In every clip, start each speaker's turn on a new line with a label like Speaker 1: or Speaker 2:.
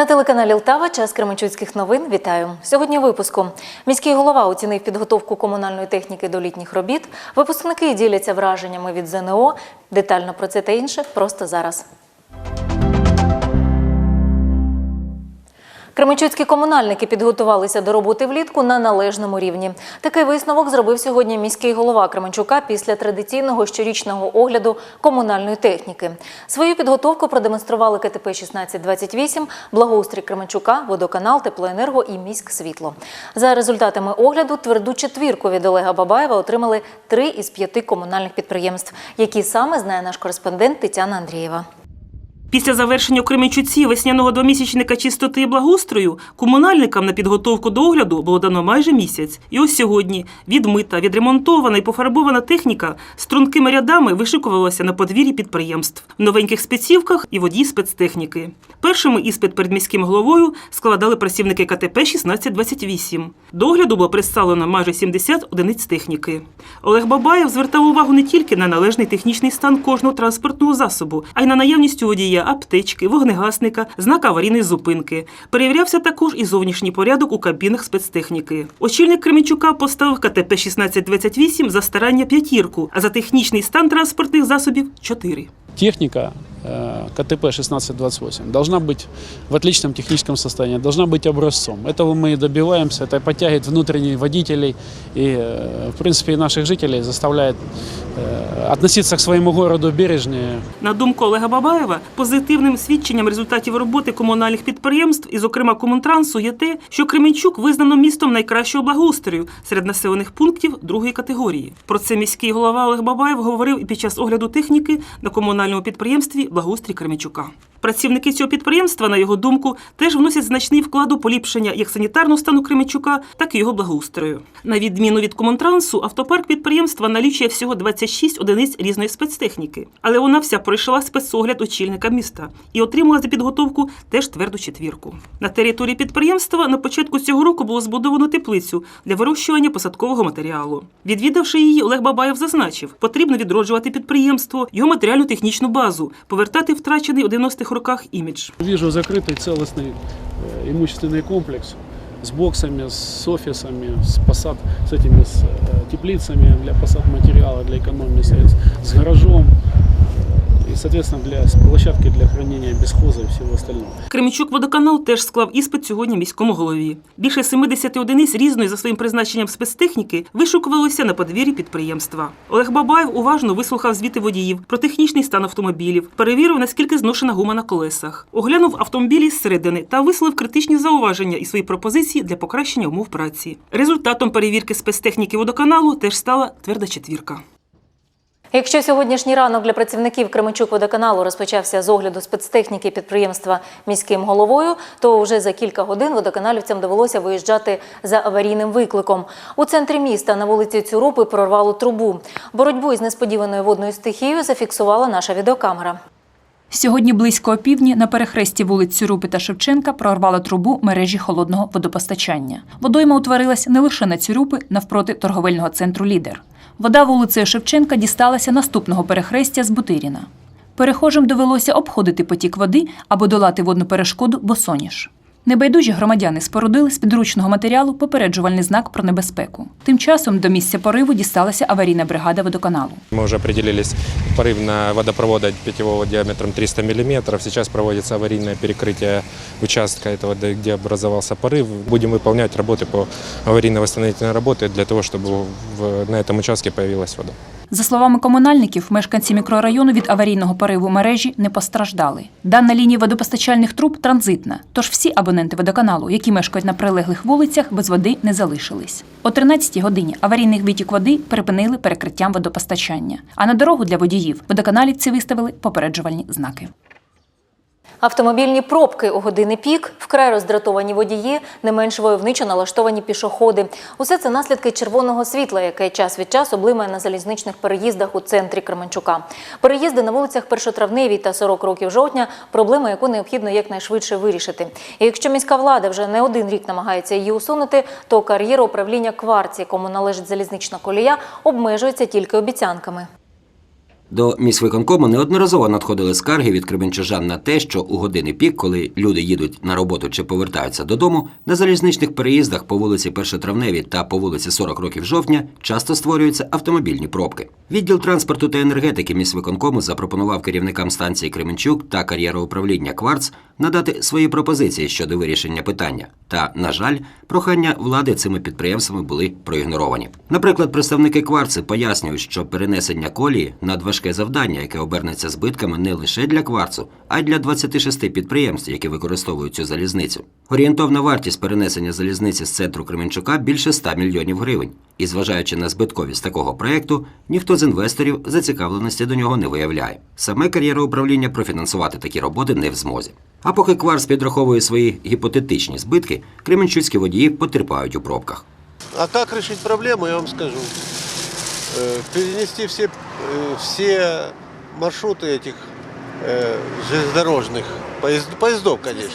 Speaker 1: На телеканалі Лтава час Кременчуцьких новин. Вітаю. Сьогодні випуску. Міський голова оцінив підготовку комунальної техніки до літніх робіт. Випускники діляться враженнями від ЗНО. Детально про це та інше просто зараз. Кременчуцькі комунальники підготувалися до роботи влітку на належному рівні. Такий висновок зробив сьогодні міський голова Кременчука після традиційного щорічного огляду комунальної техніки. Свою підготовку продемонстрували КТП 1628, благоустрій Кременчука, водоканал, теплоенерго і міськсвітло. За результатами огляду тверду четвірку від Олега Бабаєва отримали три із п'яти комунальних підприємств, які саме знає наш кореспондент Тетяна Андрієва.
Speaker 2: Після завершення у Кременчуці весняного двомісячника чистоти і благоустрою комунальникам на підготовку до огляду було дано майже місяць. І ось сьогодні відмита, відремонтована і пофарбована техніка з тонкими рядами вишикувалася на подвір'ї підприємств в новеньких спецівках і водій спецтехніки. Першими іспит перед міським головою складали працівники КТП 1628. До огляду було представлено майже 70 одиниць техніки. Олег Бабаєв звертав увагу не тільки на належний технічний стан кожного транспортного засобу, а й на наявність у водія аптечки, вогнегасника, знак аварійної зупинки. Перевірявся також і зовнішній порядок у кабінах спецтехніки. Очільник Кременчука поставив КТП 1628 за старання п'ятірку, а за технічний стан транспортних засобів чотири.
Speaker 3: техника э, КТП 1628 должна быть в отличном техническом состоянии, должна быть образцом. Этого мы и добиваемся, это подтягивает внутренних водителей и, э, в принципе, и наших жителей заставляет э, относиться к своему городу бережнее,
Speaker 2: На думку Олега Бабаєва, позитивним свідченням результатів роботи комунальних підприємств і, зокрема, комунтрансу, є те, що Кременчук визнано містом найкращого благоустрою серед населених пунктів другої категорії. Про це міський голова Олег Бабаєв говорив і під час огляду техніки на комунальному підприємстві Благоустрій Кременчука. Працівники цього підприємства, на його думку, теж вносять значний вклад у поліпшення як санітарного стану Кременчука, так і його благоустрою. На відміну від комунтрансу, автопарк підприємства налічує всього 26 одиниць різної спецтехніки, але вона вся пройшла спецогляд очільника міста і отримала за підготовку теж тверду четвірку. На території підприємства на початку цього року було збудовано теплицю для вирощування посадкового матеріалу. Відвідавши її, Олег Бабаєв зазначив, потрібно відроджувати підприємство, його матеріально-технічну базу, повертати втрачений у 90-х роках імідж.
Speaker 3: Вижу закрытый целостный э, имущественный комплекс с боксами, с офисами, с, посад, с этими с, э, теплицами для посад материала, для экономии средств, с гаражом и, соответственно, для с площадкой для хранения бесхоза и всего остального.
Speaker 2: Кременчук водоканал теж склав іспит сьогодні міському голові. Більше 70 одиниць різної за своїм призначенням спецтехніки вишукувалося на подвір'ї підприємства. Олег Бабаєв уважно вислухав звіти водіїв про технічний стан автомобілів, перевірив, наскільки зношена гума на колесах, оглянув автомобілі зсередини та висловив критичні зауваження і свої пропозиції для покращення умов праці. Результатом перевірки спецтехніки водоканалу теж стала тверда четвірка.
Speaker 1: Якщо сьогоднішній ранок для працівників Кременчук водоканалу розпочався з огляду спецтехніки підприємства міським головою, то вже за кілька годин водоканалівцям довелося виїжджати за аварійним викликом. У центрі міста на вулиці Цюрупи прорвало трубу. Боротьбу із несподіваною водною стихією зафіксувала наша відеокамера.
Speaker 4: Сьогодні близько опівдні на перехресті вулиць Цюрупи та Шевченка прорвало трубу мережі холодного водопостачання. Водойма утворилась не лише на Цюрупи, навпроти торговельного центру Лідер. Вода вулицею Шевченка дісталася наступного перехрестя з Бутиріна. Перехожим довелося обходити потік води або долати водну перешкоду босоніж. Небайдужі громадяни спорудили з підручного матеріалу попереджувальний знак про небезпеку. Тим часом до місця пориву дісталася аварійна бригада водоканалу.
Speaker 5: Мы уже определились порыв на водопровода питьевого диаметром 300 мм. Сейчас проводится аварийное перекрытие участка этого, да, где образовался порыв. Будем выполнять работы по аварийно-восстановительной работе для того, чтобы в- на этом участке появилась вода.
Speaker 4: За словами комунальників, мешканці мікрорайону від аварійного пориву мережі не постраждали. Дана лінія водопостачальних труб транзитна, тож всі абоненти водоканалу, які мешкають на прилеглих вулицях, без води не залишились. О 13-й годині аварійний витік води припинили перекриттям водопостачання. А на дорогу для водіїв водоканалівці виставили попереджувальні знаки.
Speaker 1: Автомобільні пробки у години пік, вкрай роздратовані водії, не менш войовничо налаштовані пішоходи. Усе це наслідки червоного світла, яке час від часу блимає на залізничних переїздах у центрі Кременчука. Переїзди на вулицях Першотравневій та 40 років жовтня проблема, яку необхідно якнайшвидше вирішити. І якщо міська влада вже не один рік намагається її усунути, то кар'єра управління кварці, якому належить залізнична колія, обмежується тільки обіцянками.
Speaker 6: До міськвиконкому неодноразово надходили скарги від кременчужан на те, що у години пік, коли люди їдуть на роботу чи повертаються додому, на залізничних переїздах по вулиці Першотравневій та по вулиці 40 років жовтня часто створюються автомобільні пробки. Відділ транспорту та енергетики міськвиконкому запропонував керівникам станції Кременчук та кар'єроуправління Кварц надати свої пропозиції щодо вирішення питання. Та, на жаль, прохання влади цими підприємствами були проігноровані. Наприклад, представники Кварци пояснюють, що перенесення колії надважке завдання, яке обернеться збитками не лише для кварцу, а й для 26 підприємств, які використовують цю залізницю. Орієнтовна вартість перенесення залізниці з центру Кременчука більше 100 мільйонів гривень. І зважаючи на збитковість такого проекту, ніхто з інвесторів зацікавленості до нього не виявляє. Саме кар'єра управління профінансувати такі роботи не в змозі. А поки Кварц підраховує свої гіпотетичні збитки, кременчуцькі водії потерпають у пробках.
Speaker 7: А как решить проблему, я вам скажу. Э, Перенести все, э, все маршруты этих э, железнодорожных поезд- поездов, конечно,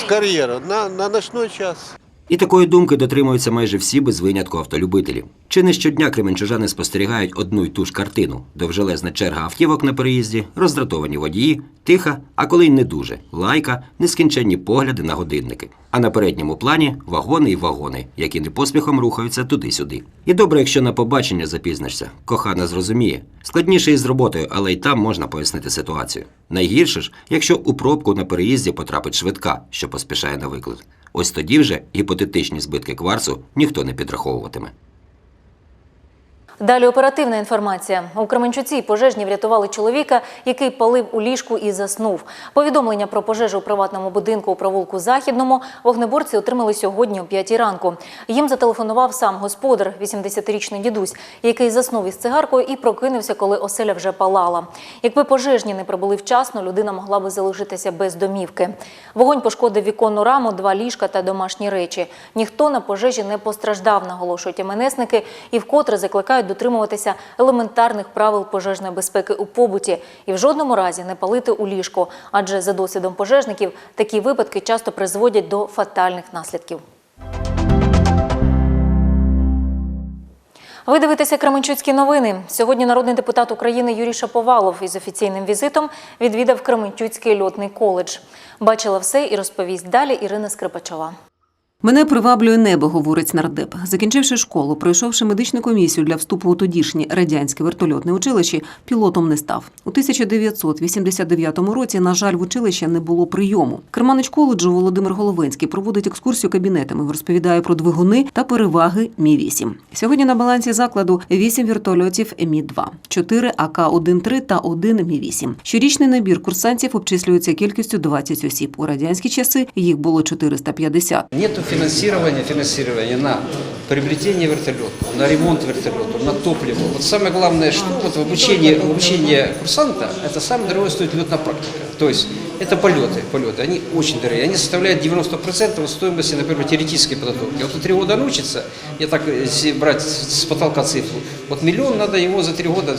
Speaker 7: с карьера на, на ночной час.
Speaker 6: І такої думки дотримуються майже всі без винятку автолюбителі. Чи не щодня кременчужани спостерігають одну й ту ж картину: довжелезна черга автівок на переїзді, роздратовані водії, тиха, а коли й не дуже лайка, нескінченні погляди на годинники. А на передньому плані вагони й вагони, які не поспіхом рухаються туди-сюди. І добре, якщо на побачення запізнишся, кохана зрозуміє. Складніше із роботою, але й там можна пояснити ситуацію. Найгірше ж, якщо у пробку на переїзді потрапить швидка, що поспішає на виклик. Ось тоді вже гіпотетичні збитки кварцу ніхто не підраховуватиме.
Speaker 1: Далі оперативна інформація. У Кременчуці пожежні врятували чоловіка, який палив у ліжку і заснув. Повідомлення про пожежу у приватному будинку у провулку Західному вогнеборці отримали сьогодні о 5 ранку. Їм зателефонував сам господар, 80-річний дідусь, який заснув із цигаркою і прокинувся, коли оселя вже палала. Якби пожежні не прибули вчасно, людина могла би залишитися без домівки. Вогонь пошкодив віконну раму, два ліжка та домашні речі. Ніхто на пожежі не постраждав, наголошують МНСники, і вкотре закликають дотримуватися елементарних правил пожежної безпеки у побуті і в жодному разі не палити у ліжко, адже за досвідом пожежників такі випадки часто призводять до фатальних наслідків. Ви дивитеся Кременчуцькі новини. Сьогодні народний депутат України Юрій Шаповалов із офіційним візитом відвідав Кременчуцький льотний коледж. Бачила все і розповість далі Ірина Скрипачова.
Speaker 8: Мене приваблює небо, говорить нардеп. Закінчивши школу, пройшовши медичну комісію для вступу у тодішнє радянське вертольотне училище, пілотом не став. У 1989 році, на жаль, в училища не було прийому. Керманич коледжу Володимир Головинський проводить екскурсію кабінетами, розповідає про двигуни та переваги Мі 8 Сьогодні на балансі закладу 8 вертольотів Мі 2 4 АК-1-3 та 1 Мі 8 Щорічний набір курсантів обчислюється кількістю 20 осіб. У радянські часи їх було 450.
Speaker 9: Нету финансирования, финансирования на приобретение вертолета, на ремонт вертолета, на топливо. Вот самое главное, что вот в обучении, в обучении курсанта, это самое дорогое стоит летная практика. То есть это полеты, полеты, они очень дорогие. Они составляют 90% стоимости, например, теоретической подготовки. Вот три года он учится, я так если брать с потолка цифру, вот миллион надо его за три года,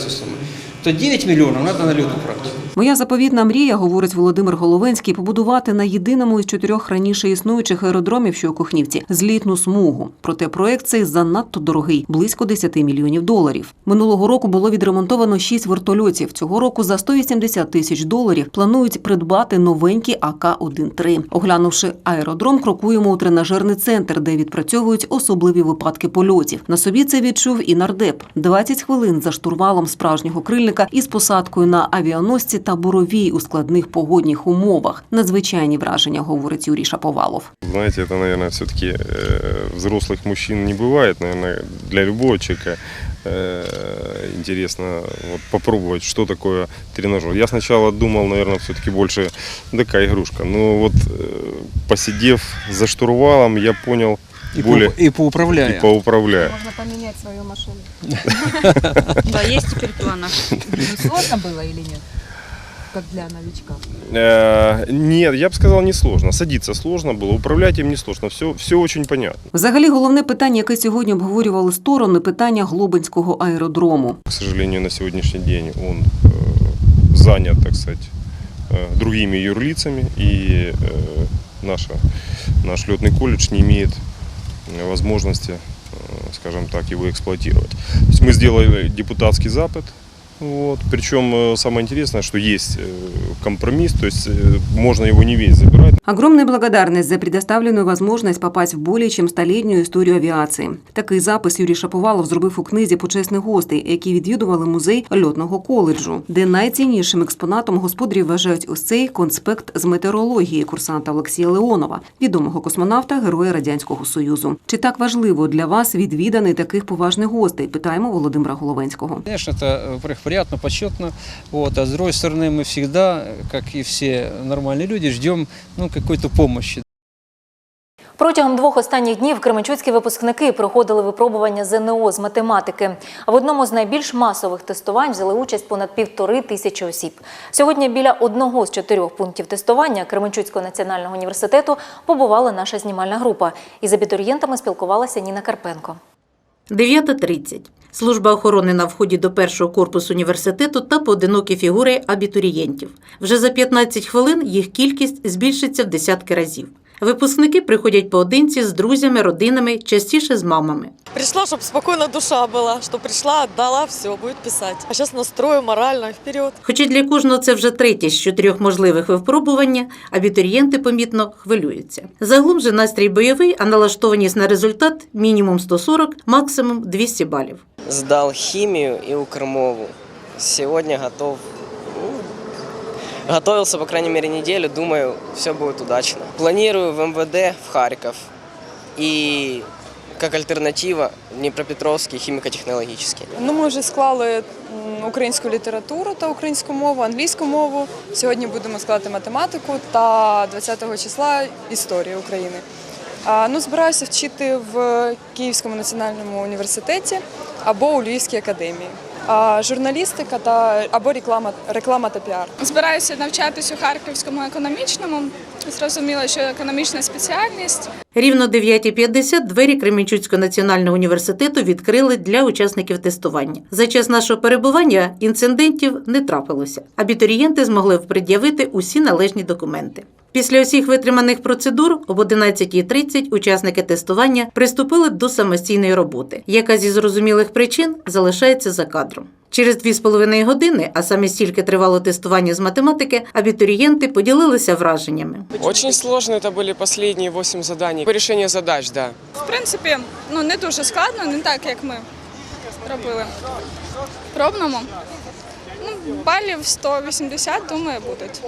Speaker 9: то 9 миллионов надо на летную практику.
Speaker 8: Моя заповітна мрія, говорить Володимир Головинський, побудувати на єдиному із чотирьох раніше існуючих аеродромів, що у Кохнівці, злітну смугу. Проте проект цей занадто дорогий близько 10 мільйонів доларів. Минулого року було відремонтовано шість вертольотів. Цього року за 180 тисяч доларів планують придбати новенький АК-1-3. Оглянувши аеродром, крокуємо у тренажерний центр, де відпрацьовують особливі випадки польотів. На собі це відчув і нардеп. 20 хвилин за штурвалом справжнього крильника із посадкою на авіаносці та буровій у складних погодних умовах. Надзвичайні враження, говорить Юрій Шаповалов.
Speaker 10: Знаете, это, наверное, все-таки взрослых мужчин не бывает. Наверное, для любого человека э, интересно вот, попробовать, что такое тренажер. Я сначала думал, наверное, все-таки больше такая игрушка. Но вот э, посидев за штурвалом, я понял
Speaker 9: И,
Speaker 10: более
Speaker 9: по, и поуправляя.
Speaker 10: и поуправляя.
Speaker 11: Можно поменять свою машину.
Speaker 12: Да, есть теперь в планах.
Speaker 11: Ну, сложно было или нет? Как для новичка.
Speaker 10: Э, нет, я бы сказал, не сложно. Садиться сложно было, управлять им не сложно. Все, все очень понятно.
Speaker 8: Взагалі, головне питання, яке сьогодні обговорювали сторони, питання Глобинського аеродрому.
Speaker 10: К сожалению, на сегодняшний день он э, занят, так сказать, э, другими юрлицами, и э, наша, наш летный колледж не имеет э, возможности, э, скажем так, его эксплуатировать. То есть мы сделали депутатский запад Вот. Причем э, самое интересное, что есть э, компромисс, то есть э, можно его не весь забирать.
Speaker 8: Огромная благодарность за предоставленную возможность попасть в более чем столітню історію авіації. Такий запис Юрій Шаповалов зробив у книзі почесних гостей, які відвідували музей льотного коледжу, де найціннішим експонатом господарі вважають ось цей конспект з метеорології курсанта Олексія Леонова, відомого космонавта, героя радянського союзу. Чи так важливо для вас відвіданий таких поважних гостей? Питаємо Володимира Головенського.
Speaker 9: Конечно, это, во-первых, приятно, почетно. Вот. А с другой стороны, мы всегда, как и все нормальные люди, ждем ну, какой-то помощи.
Speaker 1: Протягом двох останніх днів кременчуцькі випускники проходили випробування ЗНО з математики. А в одному з найбільш масових тестувань взяли участь понад півтори тисячі осіб. Сьогодні біля одного з чотирьох пунктів тестування Кременчуцького національного університету побувала наша знімальна група. Із абітурієнтами спілкувалася Ніна Карпенко.
Speaker 13: 9.30. Служба охорони на вході до першого корпусу університету та поодинокі фігури абітурієнтів. Вже за 15 хвилин їх кількість збільшиться в десятки разів. Випускники приходять поодинці з друзями, родинами, частіше з мамами.
Speaker 14: Пришла, чтобы спокойно душа была, что пришла, отдала, все, будет писать. А сейчас настрою морально вперед.
Speaker 13: Хоча для кожного це вже третє з чотирьох можливих випробування, абітурієнти помітно хвилюються. Загалом же настрій бойовий, а налаштованість на результат мінімум 140, максимум 200 балів.
Speaker 14: Сдал химию и укрмову. Сегодня готов. ну, Готовился, по крайней мере, неделю. Думаю, все будет удачно. Планирую в МВД в Харьков. И как альтернатива Дніпропетровський хіміко-технологічний.
Speaker 11: Ну, ми вже склали українську літературу та українську мову, англійську мову. Сьогодні будемо складати математику та 20 числа історію України. А, ну, збираюся вчити в Київському національному університеті або у Львівській академії. А, журналістика та або реклама, реклама та піар.
Speaker 12: Збираюся навчатись у Харківському економічному. Зрозуміло, що економічна спеціальність.
Speaker 13: Рівно 9.50 двері Кременчуцького національного університету відкрили для учасників тестування. За час нашого перебування інцидентів не трапилося. Абітурієнти змогли пред'явити усі належні документи. Після усіх витриманих процедур об 11.30 учасники тестування приступили до самостійної роботи, яка зі зрозумілих причин залишається за кадром. Через дві з половиною години, а саме стільки тривало тестування з математики, абітурієнти поділилися враженнями.
Speaker 14: Очень сложно это были последние 8 заданий. Решению задач, да.
Speaker 12: В принципі, ну не дуже складно, не так, як ми робили пробному. Ну, балів 180, думаю, будуть.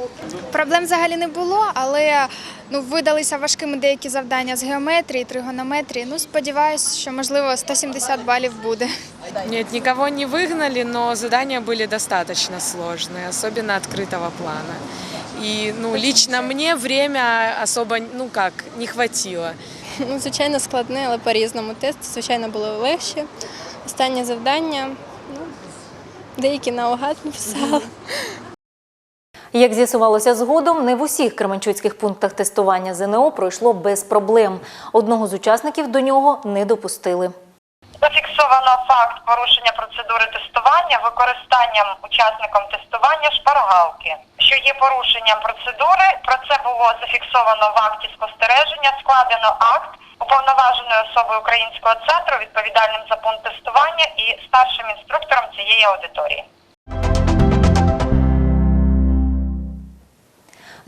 Speaker 15: Проблем взагалі не було, але ну видалися важкими деякі завдання з геометрії, тригонометрії. Ну сподіваюся, що можливо 170 балів буде.
Speaker 14: Нет, никого не выгнали, но задания были достаточно сложные, особенно открытого плана. И, ну, лично мне время особо, ну как, не хватило.
Speaker 15: Ну, звичайно, складне, але по-різному. Тест, звичайно, було легше. Останнє завдання. Деякі наугад написала.
Speaker 1: Як з'ясувалося згодом, не в усіх кременчуцьких пунктах тестування ЗНО пройшло без проблем. Одного з учасників до нього не допустили.
Speaker 16: Зафіксовано факт порушення процедури тестування використанням учасником тестування шпаргалки. Що є порушенням процедури, про це було зафіксовано в акті спостереження, складено акт уповноваженою особою українського центру, відповідальним за пункт тестування і старшим інструктором цієї аудиторії.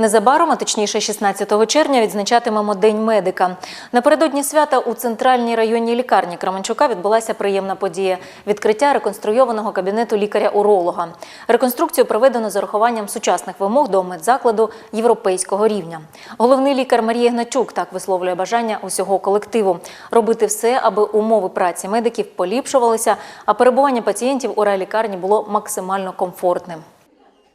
Speaker 1: Незабаром, а точніше 16 червня, відзначатимемо День медика. Напередодні свята у центральній районній лікарні Кременчука відбулася приємна подія – відкриття реконструйованого кабінету лікаря-уролога. Реконструкцію проведено з урахуванням сучасних вимог до медзакладу європейського рівня. Головний лікар Марія Гначук так висловлює бажання усього колективу – робити все, аби умови праці медиків поліпшувалися, а перебування пацієнтів у райлікарні було максимально комфортним.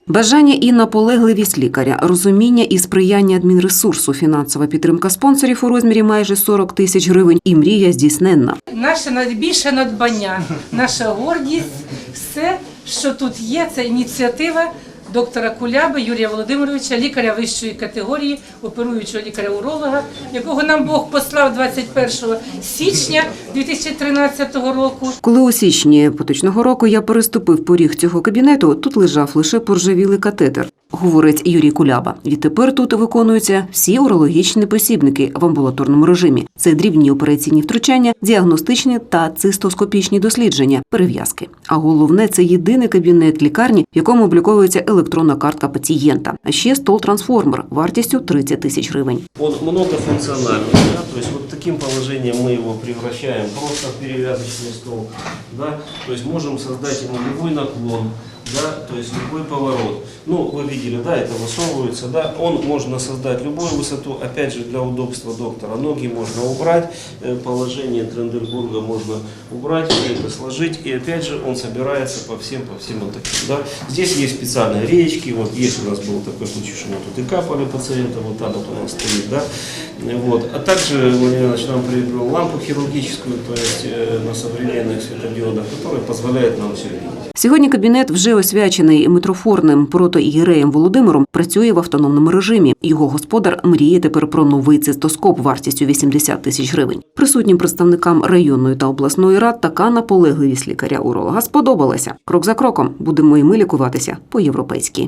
Speaker 8: Бажання і наполегливість лікаря, розуміння і сприяння адмінресурсу, фінансова підтримка спонсорів у розмірі майже 40 тисяч гривень і мрія здійсненна.
Speaker 14: Наше найбільше надбання, наша гордість, все, що тут є, це ініціатива доктора Куляби Юрія Володимировича, лікаря вищої категорії, оперуючого лікаря-уролога, якого нам Бог послав 21 січня 2013 року.
Speaker 8: Коли у січні поточного року я переступив поріг цього кабінету, тут лежав лише поржавілий катетер говорить Юрій Куляба. Відтепер тут виконуються всі урологічні посібники в амбулаторному режимі. Це дрібні операційні втручання, діагностичні та цистоскопічні дослідження, перев'язки. А головне це єдиний кабінет лікарні, в якому обліковується електронна картка пацієнта. А ще стол-трансформер вартістю 30 тисяч гривень.
Speaker 17: Он многофункциональный, да, то есть вот таким положением мы его превращаем просто в перевязочный стол, да, то есть можем создать ему любой наклон, Да, то есть любой поворот. Ну, вы видели, да, это высовывается, да, он можно создать любую высоту, опять же, для удобства доктора. Ноги можно убрать, э, положение Трендербурга можно убрать, это сложить, и опять же он собирается по всем, по всем вот таким, да. Здесь есть специальные речки, вот есть у нас был такой случай, что мы тут и капали пациента, вот так вот у нас стоит, да, вот. А также Владимир Иванович нам приобрел лампу хирургическую, то есть э, на современных светодиодах, которая позволяет нам все видеть.
Speaker 8: Сьогодні кабінет вже освячений митрофорним протоігереєм Володимиром. Працює в автономному режимі. Його господар мріє тепер про новий цистоскоп вартістю 80 тисяч гривень. Присутнім представникам районної та обласної рад така наполегливість лікаря-уролога сподобалася. Крок за кроком будемо і ми лікуватися по-європейськи.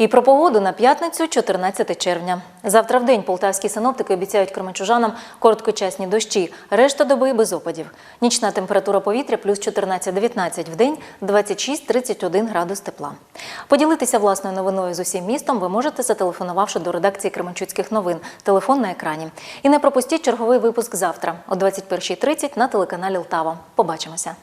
Speaker 1: І про погоду на п'ятницю, 14 червня. Завтра в день полтавські синоптики обіцяють кременчужанам короткочасні дощі, решта доби без опадів. Нічна температура повітря плюс 14-19 в день, 26-31 градус тепла. Поділитися власною новиною з усім містом ви можете, зателефонувавши до редакції Кременчуцьких новин. Телефон на екрані. І не пропустіть черговий випуск завтра о 21.30 на телеканалі Лтава. Побачимося.